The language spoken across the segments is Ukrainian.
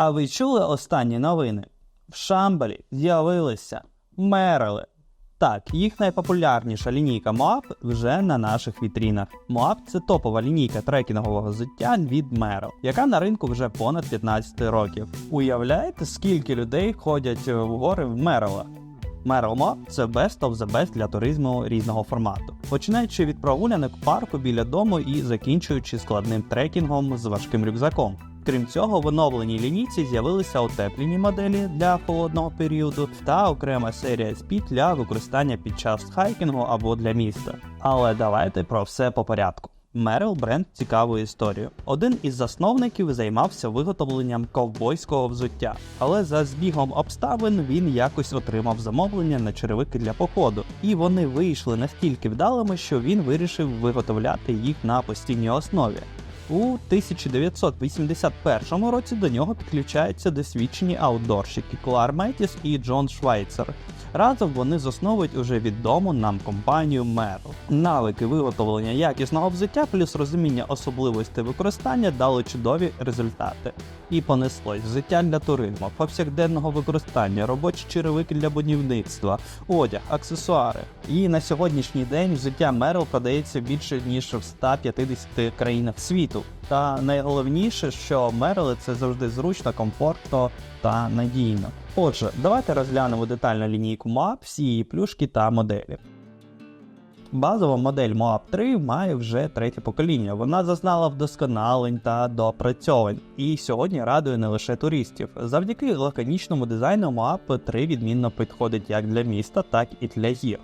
А ви чули останні новини? В Шамбалі з'явилися мерили. Так, їх найпопулярніша лінійка Moab вже на наших вітрінах. Moab – це топова лінійка трекінгового взуття від Merrell, яка на ринку вже понад 15 років. Уявляєте, скільки людей ходять в гори в Меррелах? Merrell Moab – це best of the best для туризму різного формату, починаючи від прогулянок парку біля дому і закінчуючи складним трекінгом з важким рюкзаком. Крім цього, в оновленій лінійці з'явилися утеплені моделі для холодного періоду та окрема серія спід для використання під час хайкінгу або для міста. Але давайте про все по порядку. Мерил бренд цікаву історію. Один із засновників займався виготовленням ковбойського взуття, але за збігом обставин він якось отримав замовлення на черевики для походу, і вони вийшли настільки вдалими, що він вирішив виготовляти їх на постійній основі. У 1981 році до нього підключаються досвідчені аутдорщики Клар Метіс і Джон Швайцер. Разом вони засновують уже відому нам компанію Merrell. Навики виготовлення якісного взуття плюс розуміння особливостей використання дали чудові результати. І понеслось взуття для туризму, повсякденного використання, робочі черевики для будівництва, одяг, аксесуари. І на сьогоднішній день взуття Merrell продається більше ніж в 150 країнах світу. Та найголовніше, що Merrell – це завжди зручно, комфортно та надійно. Отже, давайте розглянемо детально лінійку Moab, всі її плюшки та моделі. Базова модель Moab 3 має вже третє покоління. Вона зазнала вдосконалень та доопрацьовань, і сьогодні радує не лише туристів. Завдяки лаконічному дизайну Moab 3 відмінно підходить як для міста, так і для гір.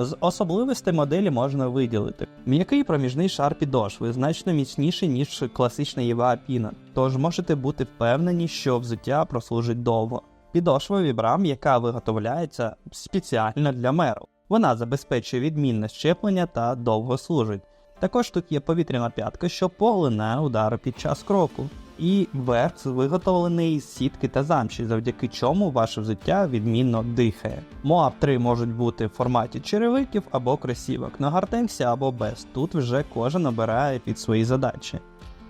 З особливостей моделі можна виділити м'який проміжний шар підошви значно міцніший, ніж класична єва піна, тож можете бути впевнені, що взуття прослужить довго. Підошва вібрам, яка виготовляється спеціально для меру. Вона забезпечує відмінне щеплення та довго служить. Також тут є повітряна п'ятка, що поглинає удари під час кроку. І верх виготовлений з сітки та замші, завдяки чому ваше взуття відмінно дихає. Моаб 3 можуть бути в форматі черевиків або кросівок, на гартенсі або без. Тут вже кожен обирає під свої задачі.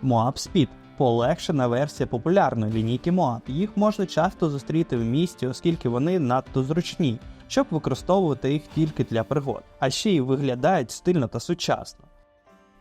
Moab Speed полегшена версія популярної лінійки Moab. Їх можна часто зустріти в місті, оскільки вони надто зручні, щоб використовувати їх тільки для пригод, а ще й виглядають стильно та сучасно.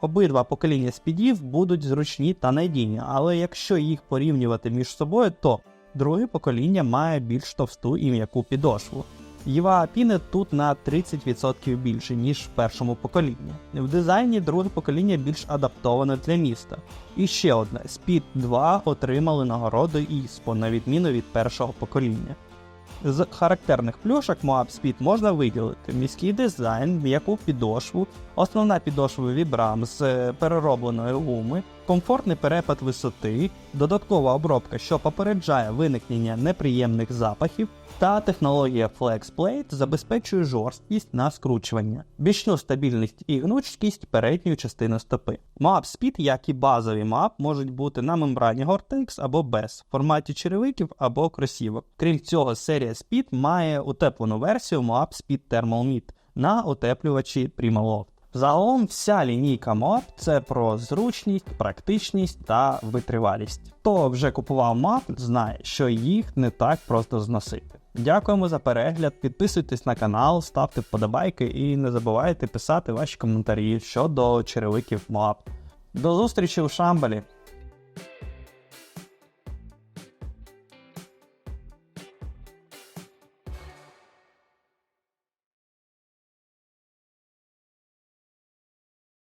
Обидва покоління спідів будуть зручні та надійні, але якщо їх порівнювати між собою, то друге покоління має більш товсту і м'яку підошву. Єва піни тут на 30% більше, ніж в першому поколінні. В дизайні друге покоління більш адаптоване для міста. І ще одне: Speed 2 отримали нагороду ISPO, на відміну від першого покоління. З характерних плюшок Moab Speed можна виділити міський дизайн, м'яку підошву, основна підошва Vibram з переробленої гуми, комфортний перепад висоти, додаткова обробка, що попереджає виникнення неприємних запахів, та технологія FlexPlate забезпечує жорсткість на скручування, бічну стабільність і гнучкість передньої частини стопи. Moab Speed, як і базові Moab, можуть бути на мембрані Gore-Tex або без, в форматі черевиків або кросівок. Крім цього, серія Speed має утеплену версію Moab Speed Thermal Mid на утеплювачі Primaloft. Загалом вся лінійка мап – це про зручність, практичність та витривалість. Хто вже купував мап, знає, що їх не так просто зносити. Дякуємо за перегляд, підписуйтесь на канал, ставте вподобайки і не забувайте писати ваші коментарі щодо черевиків мап. До зустрічі у Шамбалі!